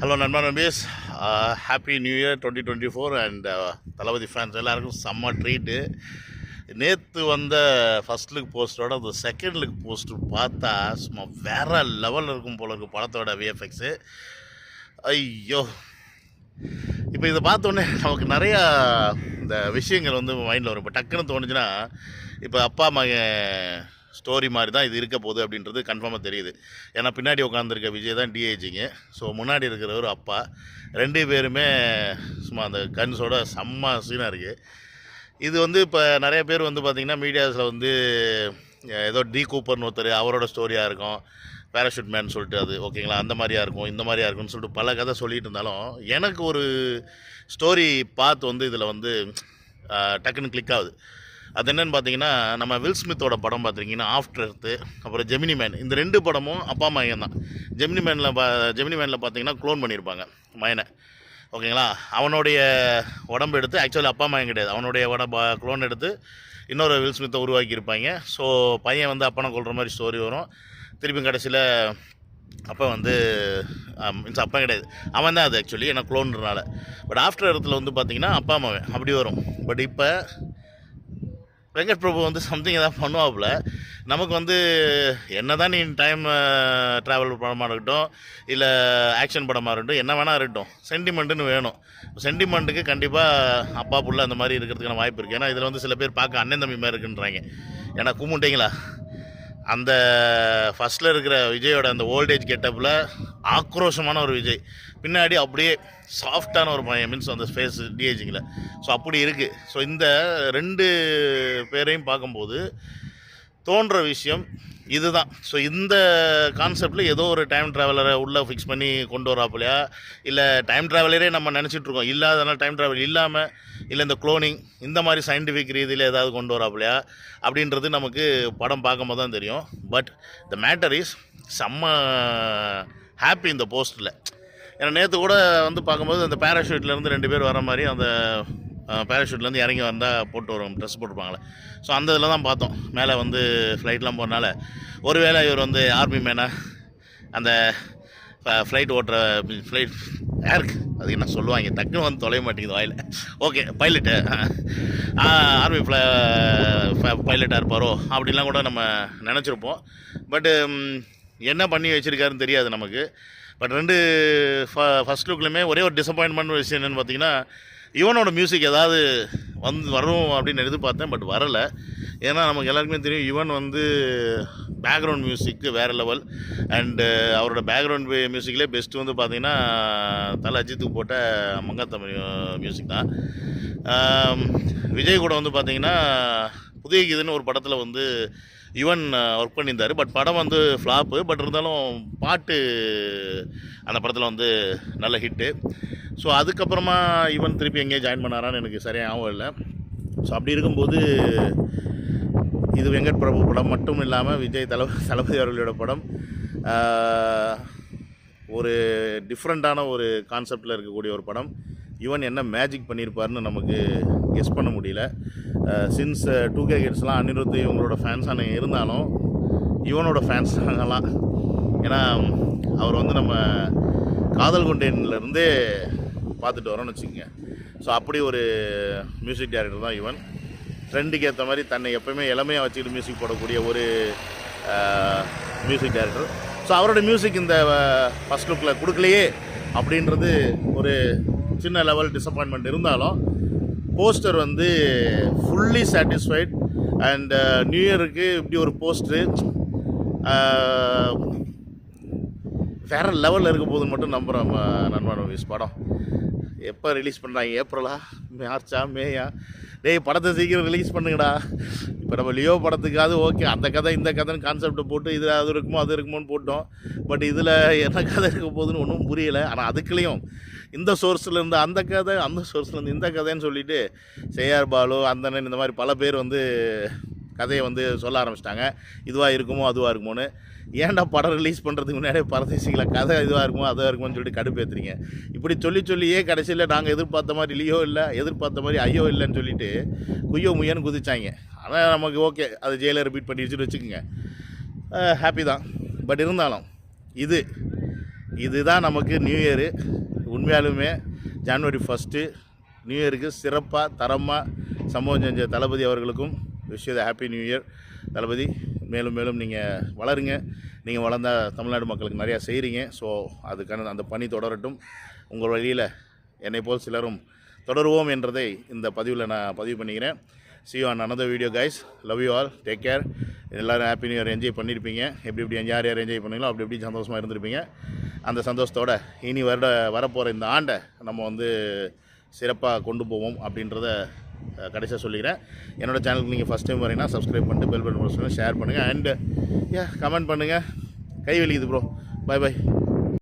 Hello நண்பா நம்பீஸ் happy new year twenty twenty four and Thalapathy fans எல்லாருக்கும் செம்ம treat நேற்று வந்த ஃபஸ்ட் லுக் போஸ்டரோட அந்த செகண்ட் லுக் போஸ்டர் பார்த்தா சும்மா வேற லெவலில் இருக்கும் போல இருக்கும் படத்தோட விஎஃப்எக்ஸு ஐயோ. இப்போ இதை பார்த்தோன்னே நமக்கு நிறையா இந்த விஷயங்கள் வந்து மைண்டில் வரும். இப்போ டக்குன்னு தோணுச்சுன்னா இப்போ அப்பா மகன் ஸ்டோரி மாதிரி தான் இது இருக்க போகுது அப்படின்றது கன்ஃபார்மாக தெரியுது. ஏன்னா பின்னாடி உட்காந்துருக்க விஜய் தான் டிஐஜிங்க ஸோ முன்னாடி இருக்கிறவர் அப்பா. ரெண்டு பேருமே சும்மா அந்த கன்ஸோட செம்ம சீனாக இருக்குது இது வந்து இப்போ நிறைய பேர் வந்து பார்த்திங்கன்னா மீடியாஸில் வந்து ஏதோ டி கூப்பர்னு ஒருத்தர் அவரோட ஸ்டோரியாக இருக்கும். பேராஷூட் மேன் சொல்லிட்டு அது ஓகேங்களா அந்த மாதிரியா இருக்கும் இந்த மாதிரியா இருக்கும்னு சொல்லிட்டு பல கதை சொல்லிட்டு இருந்தாலும் எனக்கு ஒரு ஸ்டோரி பார்த்து வந்து இதில் வந்து டக்குன்னு கிளிக் ஆகுது. அது என்னன்னு பார்த்தீங்கன்னா நம்ம வில் ஸ்மித்தோட படம் பார்த்துருக்கீங்கன்னா ஆஃப்டர் எர்த்து அப்புறம் ஜெமினி மேன் இந்த ரெண்டு படமும் அப்பா மகன் தான் ஜெமினி மேனில் பா ஜெமினி மேனில் பார்த்தீங்கன்னா க்ளோன் பண்ணியிருப்பாங்க மயனை. ஓகேங்களா? அவனுடைய உடம்பு எடுத்து ஆக்சுவலி அப்பா மகன் கிடையாது. அவனுடைய உடம்பு க்ளோன் எடுத்து இன்னொரு வில் ஸ்மித்தை உருவாக்கியிருப்பாங்க. ஸோ பையன் வந்து அப்பனை கொள்கிற மாதிரி ஸ்டோரி வரும். திருப்பி கடைசியில் அப்போ வந்து மீன்ஸ் அப்பா கிடையாது. அவன் தான் அது ஆக்சுவலி ஏன்னா க்ளோன்றனால பட் ஆஃப்டர் இடத்துல வந்து பார்த்திங்கன்னா அப்பா அம்மாவே அப்படி வரும். பட் இப்போ வெங்கட் பிரபு வந்து சம்திங் எதாவது பண்ணுவாப்புல. நமக்கு வந்து என்ன தான் நீ டைம் ட்ராவல் படமாக இருக்கட்டும் இல்லை ஆக்ஷன் படமாக இருக்கட்டும் என்ன வேணால் இருக்கட்டும். சென்டிமெண்ட்டுன்னு வேணும். சென்டிமெண்ட்டுக்கு கண்டிப்பாக அப்பா புள்ள அந்த மாதிரி இருக்கிறதுக்கான வாய்ப்பு இருக்குது ஏன்னா இதில் வந்து சில பேர் பார்க்க அண்ணன் தம்பி மாதிரி இருக்குன்றாங்க. ஏன்னா கும்பிட்டீங்களா? அந்த ஃபஸ்ட்டில் இருக்கிற விஜயோட அந்த ஓல்டேஜ் கெட்டப்பில் ஆக்ரோஷமான ஒரு விஜய். பின்னாடி அப்படியே சாஃப்டான ஒரு பையன் மீன்ஸ் அந்த ஃபேஸ் டிஏஜிங்கில் ஸோ அப்படி இருக்குது ஸோ இந்த ரெண்டு பேரையும் பார்க்கும்போது தோன்ற விஷயம் இதுதான். ஸோ இந்த கான்செப்டில் ஏதோ ஒரு டைம் ட்ராவலரை உள்ளே ஃபிக்ஸ் பண்ணி கொண்டு வராப்புலையா? இல்லை டைம் ட்ராவலரே நம்ம நினச்சிட்டு இருக்கோம். இல்லாதனால டைம் ட்ராவல் இல்லாமல் இல்லை இந்த குளோனிங் இந்த மாதிரி சயின்டிஃபிக் ரீதியில் ஏதாவது கொண்டு வராப்புலையா? அப்படின்றது நமக்கு படம் பார்க்கும்போது தான் தெரியும். பட் த மேட்டர் இஸ் செம்ம ஹாப்பி இந்த போஸ்ட்டில் ஏன்னா நேற்று கூட வந்து பார்க்கும்போது அந்த பேராஷூட்லேருந்து ரெண்டு பேர் வர மாதிரி அந்த பேராஷூட்லேருந்து இறங்கி வந்தால் போட்டு வரும் ட்ரெஸ் போட்டிருப்பாங்களே ஸோ அந்த இதில் தான் பார்த்தோம். மேலே வந்து ஃப்ளைட்லாம் போகிறனால ஒருவேளை இவர் வந்து ஆர்மி மேனா அந்த ஃப்ளைட் ஓட்டுற ஃப்ளைட் யாருக்கு அது என்ன சொல்லுவாங்க டக்குன்னு வந்து தொலைய மாட்டேங்குது வாயில். ஓகே பைலட்டு ஆர்மி ஃப்ளை பைலட்டாக இருப்பாரோ அப்படிலாம் கூட நம்ம நினச்சிருப்போம். பட்டு என்ன பண்ணி வச்சுருக்காருன்னு தெரியாது நமக்கு. பட் ரெண்டு ஃபஸ்ட் லுக்லையுமே ஒரே ஒரு டிசப்பாயின்மெண்ட் விஷயம் என்னென்னு பார்த்தீங்கன்னா இவனோட மியூசிக் ஏதாவது வந்து வரும் அப்படின்னு எதிர்பார்த்தேன் பட் வரலை. ஏன்னா நமக்கு எல்லாருக்குமே தெரியும் யுவன் வந்து பேக்ரவுண்ட் மியூசிக்கு வேறு லெவல் அண்டு அவரோட பேக்ரவுண்ட் மியூசிக்லேயே பெஸ்ட்டு வந்து பார்த்திங்கன்னா தலை அஜித்துக்கு போட்ட மங்காத்தமிழ் மியூசிக் uh, தான். விஜய் கூட வந்து பார்த்தீங்கன்னா புதிய கீதுன்னு ஒரு படத்தில் வந்து யுவன் ஒர்க் பண்ணியிருந்தார். பட் படம் வந்து ஃப்ளாப்பு பட் இருந்தாலும் பாட்டு அந்த படத்தில் வந்து நல்ல ஹிட்டு ஸோ அதுக்கப்புறமா யுவன் திருப்பி எங்கேயே ஜாயின் பண்ணாரான்னு எனக்கு சரியாக ஞாபகம் இல்லை. ஸோ அப்படி இருக்கும்போது இது வெங்கட் பிரபு படம். மட்டும் இல்லாமல் விஜய் தளபதி தளபதி அவர்களோட படம். ஒரு டிஃப்ரெண்ட்டான ஒரு கான்செப்டில் இருக்கக்கூடிய ஒரு படம். யுவன் என்ன மேஜிக் பண்ணியிருப்பாருன்னு நமக்கு கெஸ் பண்ண முடியல. சின்ஸ் டூ கே கிட்ஸ்லாம் அனிருத் இவங்களோட ஃபேன்ஸான இருந்தாலும் யுவனோட ஃபேன்ஸ் நாங்கள்லாம் ஏன்னா அவர் வந்து நம்ம காதல் கொண்டேன்லேருந்தே பார்த்துட்டு வரோம்னு வச்சுக்கோங்க. ஸோ அப்படி ஒரு மியூசிக் டைரக்டர் தான் இவன். ட்ரெண்டுக்கு ஏற்ற மாதிரி தன்னை எப்போயுமே இளமையாக வச்சுக்கிட்டு மியூசிக் போடக்கூடிய ஒரு மியூசிக் டைரக்டர் ஸோ அவரோட மியூசிக் இந்த ஃபஸ்ட் லுக்கில் கொடுக்கலையே அப்படின்றது ஒரு சின்ன லெவல் டிசப்பாயின்மெண்ட் இருந்தாலும் போஸ்டர் வந்து ஃபுல்லி சாட்டிஸ்ஃபைட் அண்ட் நியூ இயருக்கு இப்படி ஒரு போஸ்டரு uh, வேற லெவலில் இருக்க போது மட்டும் நம்புகிறோம் uh, நண்பன் மூவிஸ் படம். எப்போ ரிலீஸ் பண்ணுறாங்க ஏப்ரலா? மார்ச்சா? மேயா? டேய் படத்தை சீக்கிரம் ரிலீஸ் பண்ணுங்கடா. இப்போ நம்ம லியோ படத்துக்காவது ஓகே அந்த கதை இந்த கதைன்னு கான்செப்டை போட்டு இதில் அது இருக்குமோ அது இருக்குமோன்னு போட்டோம். பட் இதில் என்ன கதை இருக்க போகுதுன்னு ஒன்றும் புரியல. ஆனால் அதுக்குலேயும் இந்த சோர்ஸில் இருந்து அந்த கதை அந்த சோர்ஸில் இருந்து இந்த கதைன்னு சொல்லிவிட்டு செய்யார் பாலு அந்தனன் இந்த மாதிரி பல பேர் வந்து கதையை வந்து சொல்ல ஆரம்பிச்சிட்டாங்க. இதுவாக இருக்குமோ அதுவாக இருக்குமோன்னு. ஏன்டா படம் ரிலீஸ் பண்ணுறதுக்கு முன்னாடியே பரதேசிகளை கதை இதுவாக இருக்குமோ அதுவாக இருக்குமோன்னு சொல்லிட்டு கடுப்பேற்றுறீங்க இப்படி சொல்லி சொல்லியே கடைசியில் நாங்கள் எதிர்பார்த்த மாதிரி இல்லையோ இல்லை எதிர்பார்த்த மாதிரி ஐயோ இல்லைன்னு சொல்லிட்டு குய்யோ முயன்னு குதிச்சாங்க. ஆனால் நமக்கு ஓகே அது ஜெயிலில் ரிப்பீட் பண்ணி வச்சுட்டு வச்சுக்கோங்க. ஹாப்பி தான். பட் இருந்தாலும் இது இதுதான் நமக்கு நியூ இயரு உண்மையாலுமே ஜான்வரி ஃபஸ்ட்டு நியூ இயருக்கு சிறப்பாக தரமாக சம்பவம் செஞ்ச தளபதி அவர்களுக்கும் wish the happy new year. Thalapathy மேலும் மேலும் நீங்கள் வளருங்க. நீங்கள் வளர்ந்தால் தமிழ்நாடு மக்களுக்கு நிறையா செய்கிறீங்க ஸோ அதுக்கான அந்த பணி தொடரட்டும். உங்கள் வழியில் என்னை போல் சிலரும் தொடருவோம் என்றதை இந்த பதிவில் நான் பதிவு பண்ணிக்கிறேன். See on another video guys love you all take care எல்லோரும் ஹாப்பி நியூ இயர் என்ஜாய் பண்ணியிருப்பீங்க எப்படி எப்படி யார் யார் என்ஜாய் பண்ணீங்களோ அப்படி எப்படி சந்தோஷமாக இருந்திருப்பீங்க. அந்த சந்தோஷத்தோட இனி வருட வரப்போகிற இந்த ஆண்டை நம்ம வந்து சிறப்பாக கொண்டு போவோம் அப்படின்றத கடைசியாக சொல்லிக்கிறேன். என்னோட சேனலுக்கு நீங்கள் ஃபஸ்ட் டைம் வரீங்கன்னா சப்ஸ்கிரைப் பண்ணிட்டு பெல் பட்டன் சொல்லுங்கள் ஷேர் பண்ணுங்கள் அண்டு ஏ கமெண்ட் பண்ணுங்கள் கை வலிக்குது ப்ரோ பை பை